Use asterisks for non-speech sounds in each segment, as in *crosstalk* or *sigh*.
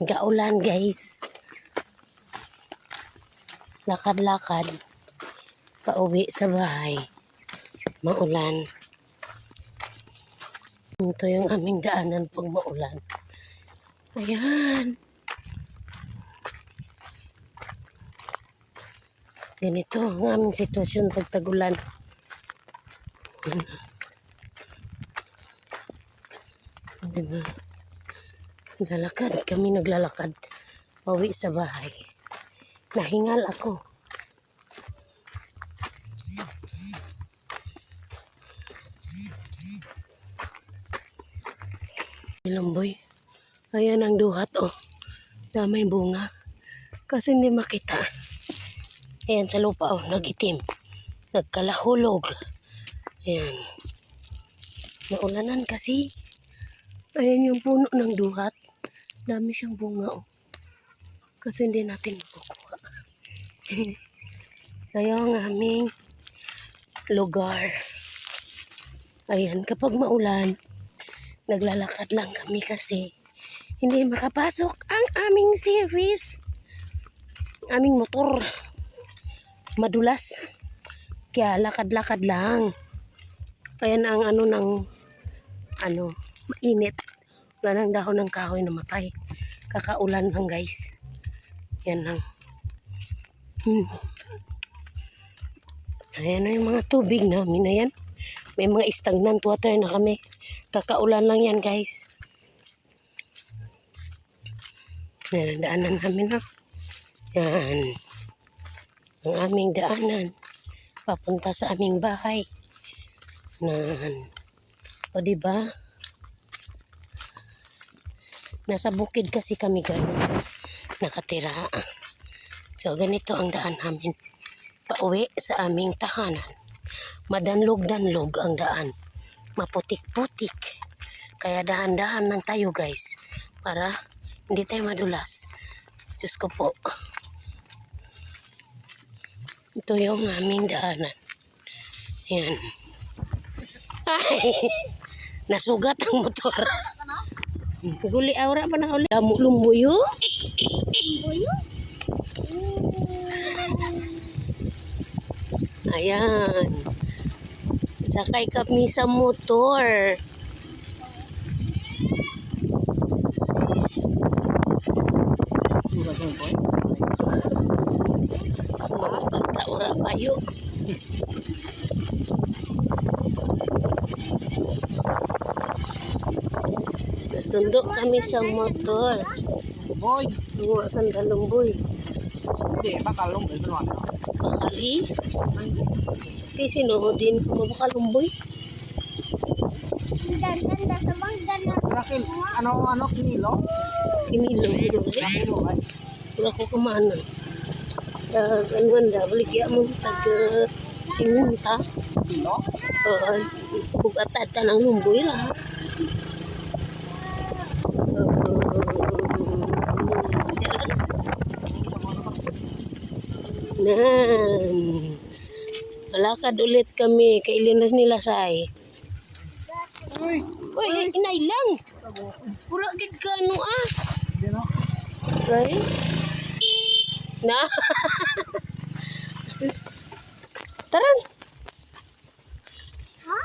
Gaulan guys. Lakad-lakad. Pauwi sa bahay. Maulan. Ito yung aming daanan pag maulan. Ayan. Ganito ang aming sitwasyon pag tagulan. Diba? Naglalakad kami naglalakad. Pauwi sa bahay. Nahingal ako. Lamboy. Ayan ang duhat oh. Damay bunga. Kasi hindi makita. Ayan sa lupa oh, nagitim. Nagkalahulog. Ayan. Naulanan kasi. Ayan yung puno ng duhat. Dami siyang bunga oh. Kasi hindi natin makukuha. *laughs* Kaya ang aming lugar. Ayan, kapag maulan, naglalakad lang kami kasi hindi makapasok ang aming service. Aming motor. Madulas. Kaya lakad-lakad lang. Ayan ang ano ng ano, mainit. Wala nang dahon ng kahoy na matay. Kakaulan lang guys. Yan lang. Hmm. Ayan na yung mga tubig namin na yan. May mga stagnant water na kami. Kakaulan lang yan guys. Yan ang daanan namin na. Yan. Ang aming daanan. Papunta sa aming bahay. Nan. O diba? Nasa bukid kasi kami guys. Nakatira. So ganito ang daan namin. Pauwi sa aming tahanan. Madanlog-danlog ang daan. Maputik-putik. Kaya dahan-dahan lang tayo guys. Para hindi tayo madulas. Diyos ko po. Ito yung aming daanan. Yan. Ay! *laughs* Nasugat ang motor. Huli aura pa na uli. Damo lumbuyo. Buyo? Ayan. Sakay kami sa motor. Mga bata ora payo. Nasundo kami sa motor. Boy, Tungo sa dalumboy. hindi, bakalong? Bakali. Ti sinuodin ko mabakalumboy. Ganda-ganda sa mangga na. Rakil, ano, ano, kinilo? Kinilo. Ay. Wala ko kumana. Uh, ano anda, baligya mo tag uh, singunta. Kilo? Uh, bugatata ng lumboy ra. Nan. Malakad ulit kami. Kailinas nila say. Uy! Uy, inay lang. Pura gid ka ano ah. No? Right? Na. Taran. Ha?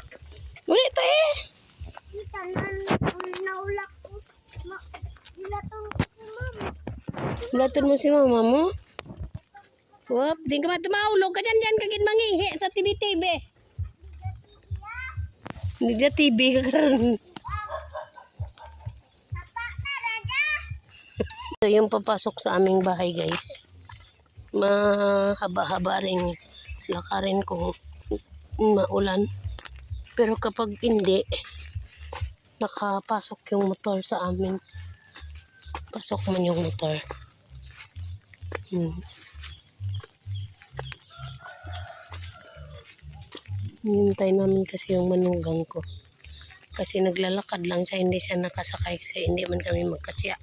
Ulit tayo. Kita na naulak ko. Ma, nilatong ko si mama. Bulaton mo si mama mo. Wap, di ka ba tumahulog ka kagin mangihi sa TV-TV. Dyan TV ka karon. *laughs* Ito yung papasok sa aming bahay guys. Mahaba-haba rin lakarin ko maulan. Pero kapag hindi, nakapasok yung motor sa amin. Pasok man yung motor. Hmm. Hinintay namin kasi yung manugang ko. Kasi naglalakad lang siya, hindi siya nakasakay kasi hindi man kami magkasya.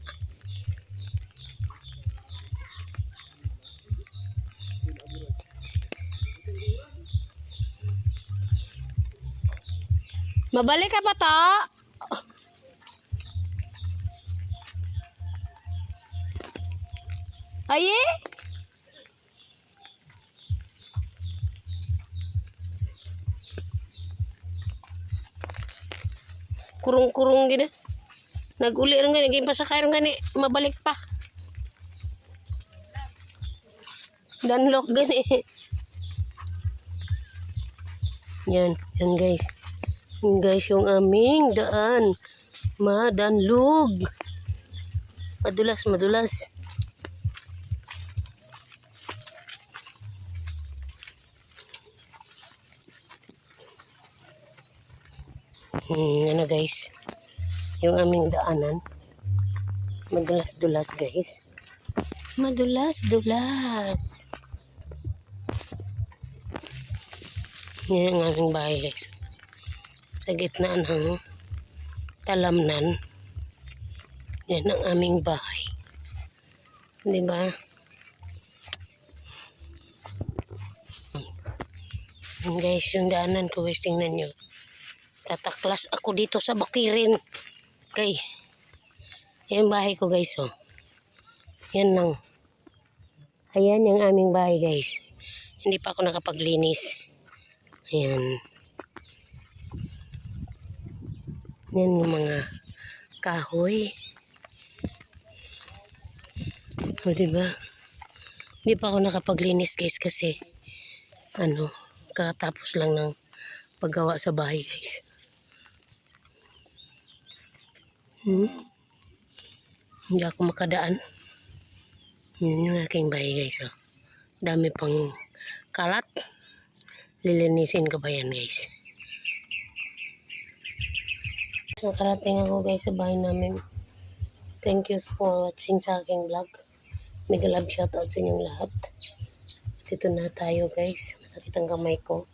Mabalik ka pa to? Haye? Kurung-kurung gini. Naguli rin gani, gini pasakay rin gani, mabalik pa. Danlok gani. Yan, yan guys. Yan guys yung aming daan. Madanlog. Madulas, madulas. Hmm, ano guys. Yung aming daanan. Madulas-dulas guys. Madulas-dulas. Yan ang aming bahay guys. Sa gitna ng talamnan. Yan ang aming bahay. Di ba? Yan guys, yung daanan ko guys, tingnan nyo. Tataklas ako dito sa bakirin. Okay. Yan bahay ko guys, oh. Yan lang. Ayan yung aming bahay guys. Hindi pa ako nakapaglinis. Ayan. Yan yung mga kahoy. O, diba? Hindi pa ako nakapaglinis guys kasi ano, kakatapos lang ng paggawa sa bahay guys. Hmm? Hindi ako makadaan. Yan yung aking bahay guys. Oh. Dami pang kalat. Lilinisin ko ba yan guys? Nakarating ako guys sa bahay namin. Thank you for watching sa aking vlog. Mega love shoutout sa inyong lahat. Dito na tayo guys. Masakit ang kamay ko.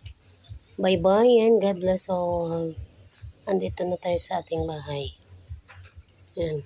Bye bye and God bless all. Andito na tayo sa ating bahay. Ayan.